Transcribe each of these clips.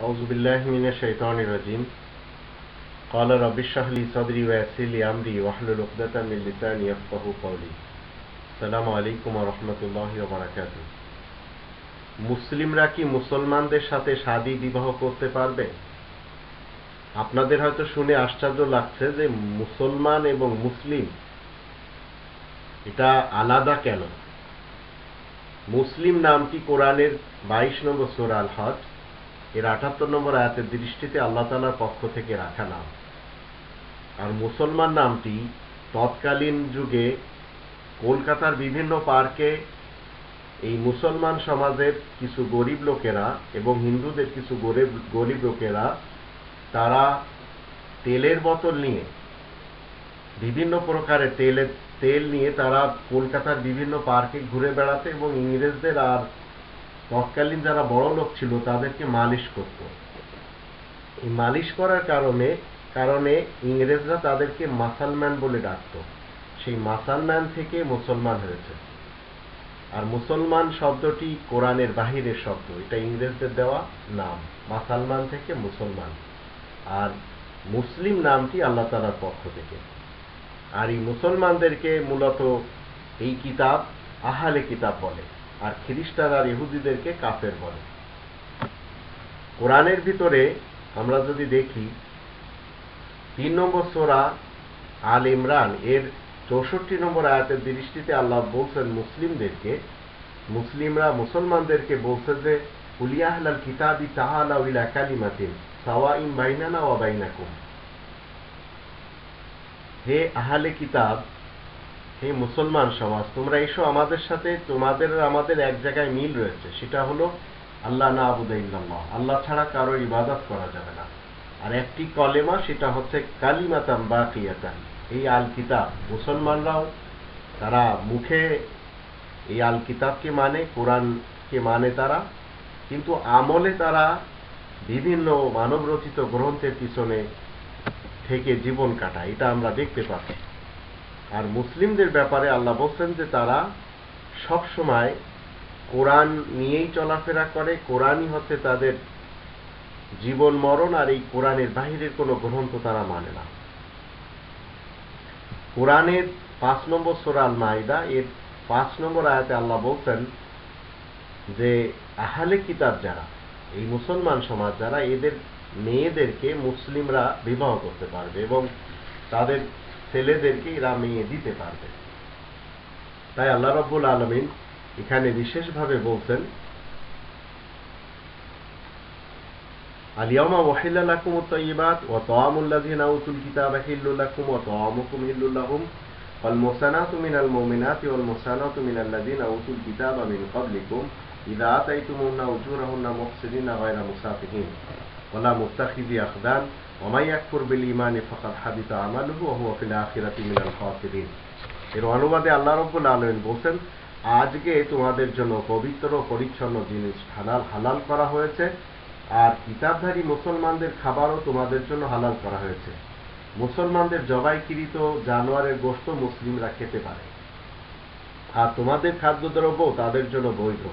أعوذ بالله من الشيطان الرجيم قال رب اشرح لي صدري ويسر لي أمري واحلل عقدة من لساني يفقه قولي السلام عليكم ورحمة الله وبركاته মুসলিমরা কি মুসলমানদের সাথে শাদী বিবাহ করতে পারবে আপনাদের হয়তো শুনে আশ্চর্য লাগছে যে মুসলমান এবং মুসলিম এটা আলাদা কেন মুসলিম নামটি কোরআনের বাইশ নম্বর সোর আল হজ এর আটাত্তর নম্বর আয়াতের দৃষ্টিতে আল্লাহ তালার পক্ষ থেকে রাখা নাম। আর মুসলমান নামটি তৎকালীন যুগে কলকাতার বিভিন্ন পার্কে এই মুসলমান সমাজের কিছু গরিব লোকেরা এবং হিন্দুদের কিছু গরিব গরিব লোকেরা তারা তেলের বোতল নিয়ে, বিভিন্ন প্রকারের তেলের তেল নিয়ে তারা কলকাতার বিভিন্ন পার্কে ঘুরে বেড়াতে এবং ইংরেজদের আর তৎকালীন যারা বড় লোক ছিল, তাদেরকে মালিশ করত। এই মালিশ করার কারণে কারণে ইংরেজরা তাদেরকে মাসালম্যান বলে ডাকত। সেই মাসালম্যান থেকে মুসলমান হয়েছে। আর মুসলমান শব্দটি কোরআনের বাহিরের শব্দ, এটা ইংরেজদের দেওয়া নাম। মাসালমান থেকে মুসলমান। আর মুসলিম নামটি আল্লাহ তালার পক্ষ থেকে। আর এই মুসলমানদেরকে মূলত এই কিতাব আহালে কিতাব বলে। আর খ্রিস্টান ইহুদিদেরকে কাফের বলে। কোরআনের ভিতরে আমরা যদি দেখি, তিন নম্বর সোরা আল ইমরান, এর চৌষট্টি নম্বর আয়াতের দৃষ্টিতে আল্লাহ বলছেন মুসলিমদেরকে, মুসলিমরা মুসলমানদেরকে বলছে যে উলিয়াহলাল কিতাবি তাহালা উইলা কালিমাতিন সাওয়া বাইনানা ওয়া হে আহালে কিতাব হে মুসলমান সমাজ, তোমরা এসো আমাদের সাথে, তোমাদের, আমাদের এক জায়গায় মিল রয়েছে। সেটা হলো আল্লাহ না আবুদাইল্লাহ আল্লাহ ছাড়া কারও ইবাদত করা যাবে না। আর একটি কলেমা, সেটা হচ্ছে কালিমাতাম বা কিয়াতান এই আল কিতাব মুসলমানরাও তারা মুখে এই আল কিতাবকে মানে কোরআনকে মানে তারা, কিন্তু আমলে তারা বিভিন্ন মানবরচিত গ্রন্থের পিছনে থেকে জীবন কাটায়। এটা আমরা দেখতে পাচ্ছি। আর মুসলিমদের ব্যাপারে আল্লাহ বলছেন যে তারা সব সময় কোরআন নিয়েই চলাফেরা করে, কোরআনই হচ্ছে তাদের জীবন মরণ, আর এই কোরআনের বাহিরের কোনো গ্রন্থ তারা মানে না। কোরআনের পাঁচ নম্বর সোরাল মাইদা এর পাঁচ নম্বর আয়াতে আল্লাহ বলছেন যে, আহালে কিতাব যারা, এই মুসলমান সমাজ যারা, এদের মেয়েদেরকে মুসলিমরা বিবাহ করতে পারবে এবং তাদের ছেলেদেরকে এরা মেয়ে দিতে পারবে তাই আল্লাহ রব্বুল আলমিন এখানে বিশেষভাবে বলছেন اليوم وحل لكم الطيبات وطعام الذين أوتوا الكتاب حل لكم وطعامكم حل لهم والمحسنات من المؤمنات والمحسنات من الذين أوتوا الكتاب من قبلكم إذا آتيتموهن أجورهن محسنين غير مسافحين ولا متخذي أخدان ومن يكفر بالإيمان فقد حبط عمله وهو في الآخرة من الخاسرين এর অনুবাদে আল্লাহ রব্বুল আলমিন বলছেন আজকে তোমাদের জন্য পবিত্র পরিচ্ছন্ন জিনিস হালাল হালাল করা হয়েছে আর কিতাবধারী মুসলমানদের খাবারও তোমাদের জন্য হালাল করা হয়েছে মুসলমানদের জবাইকৃত জানোয়ারের গোস্ত মুসলিমরা খেতে পারে আর তোমাদের খাদ্যদ্রব্য তাদের জন্য বৈধ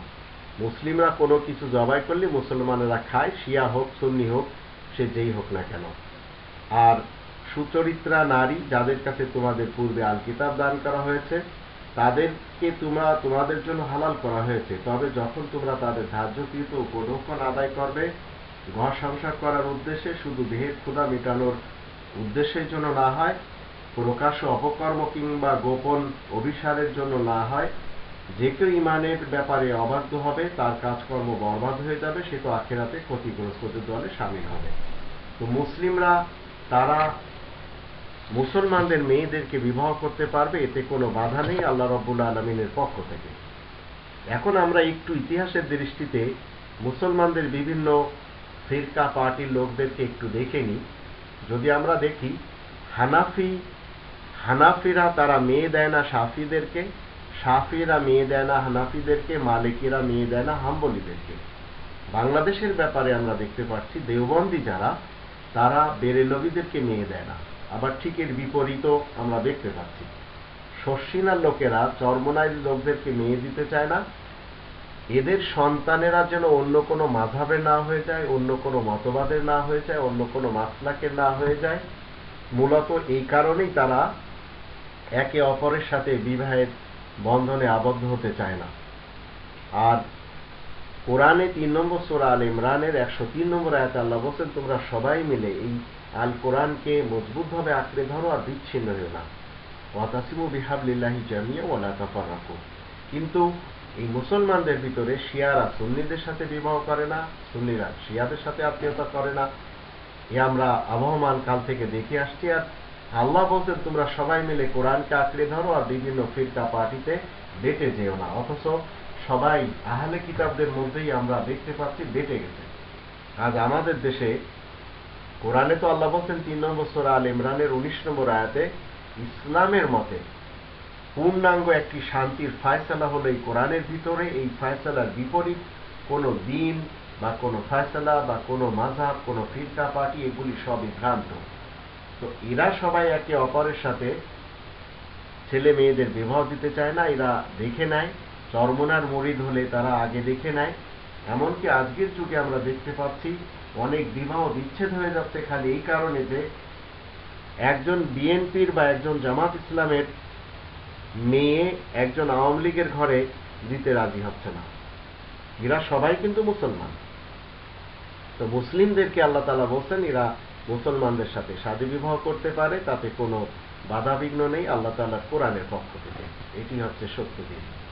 মুসলিমরা কোনো কিছু জবাই করলে মুসলমানেরা খায়, শিয়া হোক, সুন্নি হোক, সে যেই হোক না কেন। আর সুচরিত্রা নারী, যাদের কাছে তোমাদের পূর্বে আল কিতাব দান করা হয়েছে, তাদেরকে তোমরা তোমাদের জন্য হালাল করা হয়েছে। তবে যখন তোমরা তাদের ধার্যকৃত উপঢৌকন আদায় করবে, ঘর সংসার করার উদ্দেশ্যে শুধু দেহের ক্ষুধা মেটানোর উদ্দেশ্যের জন্য না হয়, প্রকাশ্য অপকর্ম কিংবা গোপন অভিসারের জন্য না হয় যে কেউ ইমানের ব্যাপারে অবাধ্য হবে, তার কাজকর্ম বরবাদ হয়ে যাবে, সে তো আখেরাতে ক্ষতিগ্রস্তদের দলে সামিল হবে। তো মুসলিমরা, তারা মুসলমানদের মেয়েদেরকে বিবাহ করতে পারবে, এতে কোনো বাধা নেই আল্লাহ রব্বুল আলমিনের পক্ষ থেকে। এখন আমরা একটু ইতিহাসের দৃষ্টিতে মুসলমানদের বিভিন্ন ফিরকা পার্টির লোকদেরকে একটু দেখে নিই। যদি আমরা দেখি, হানাফি, হানাফিরা তারা মেয়ে দেয় না সাফিদেরকে সাফিরা মেয়ে দেয় না, হানাফিদেরকে, মালিকিরা মেয়ে দেয় না, হাম্বলিদেরকে। বাংলাদেশের ব্যাপারে আমরা দেখতে পাচ্ছি, দেওবন্দি যারা, তারা বেরেলবিদেরকে মেয়ে দেয় না। আবার ঠিক এর বিপরীতও আমরা দেখতে পাচ্ছি। শর্ষিনার লোকেরা চর্মনাইল লোকদেরকে মেয়ে দিতে চায় না। এদের সন্তানেরা যেন অন্য কোনো মাঝাবের না হয়ে যায়, অন্য কোনো মতবাদের না হয়ে যায়, অন্য কোনো মাসলাকের না হয়ে যায়। মূলত এই কারণেই তারা একে অপরের সাথে বিবাহের বন্ধনে আবদ্ধ হতে চায় না। আর কোরআনে তিন নম্বর সোরা আল ইমরানের একশো তিন নম্বর আয়াত আল্লাহ বলছেন, তোমরা সবাই মিলে এই আল কোরআনকে মজবুতভাবে আঁকড়ে ধরো আর বিচ্ছিন্ন হও না। ওয়াতাসিমু বিহাবলিল্লাহি জামিয়া ওয়ালা তাফারাকু। কিন্তু এই মুসলমানদের ভিতরে শিয়ারা সুন্নিদের সাথে বিবাহ করে না, সুন্নিরা শিয়াদের সাথে আত্মীয়তা করে না। এ আমরা আবহমান কাল থেকে দেখে আসছি আর আল্লাহ বলছেন, তোমরা সবাই মিলে কোরআনকে আঁকড়ে ধরো আর বিভিন্ন ফিরকা পার্টিতে বেটে যেও না। অথচ সবাই আহলে কিতাবদের মধ্যেই আমরা দেখতে পাচ্ছি বেটে গেছে। আজ আমাদের দেশে কোরআনে তো আল্লাহ বলছেন, তিন নম্বর সোরা আল ইমরানের উনিশ নম্বর আয়াতে ইসলামের মতে পূর্ণাঙ্গ একটি শান্তির ফায়সালা হলো এই কোরআনের ভিতরে। এই ফায়সালার বিপরীত কোনো দিন বা কোনো ফায়সালা বা কোনো মাঝাব কোনো ফিরকা পার্টি এগুলি সবই ভ্রান্ত। তো এরা সবাই একে অপরের সাথে ছেলে মেয়েদের বিবাহ দিতে চায় না, এরা দেখে নেয়। চরমনার মরিদ হলে তারা আগে দেখে নেয়। এমনকি আজকের যুগে আমরা দেখতে পাচ্ছি, অনেক বিবাহ বিচ্ছেদ হয়ে যাচ্ছে খালি এই কারণে যে একজন বিএনপির বা একজন জামাত ইসলামের মেয়ে একজন আওয়ামী লীগের ঘরে দিতে রাজি হচ্ছে না। এরা সবাই কিন্তু মুসলমান। তো মুসলিমদেরকে আল্লাহ তালা বলছেন, এরা মুসলমানদের সাথে সাদী বিবাহ করতে পারে, তাতে কোনো বাধা বিঘ্ন নেই, আল্লাহ তাল্লাহ কোরআনের পক্ষ থেকে। এটি হচ্ছে সত্য দিন।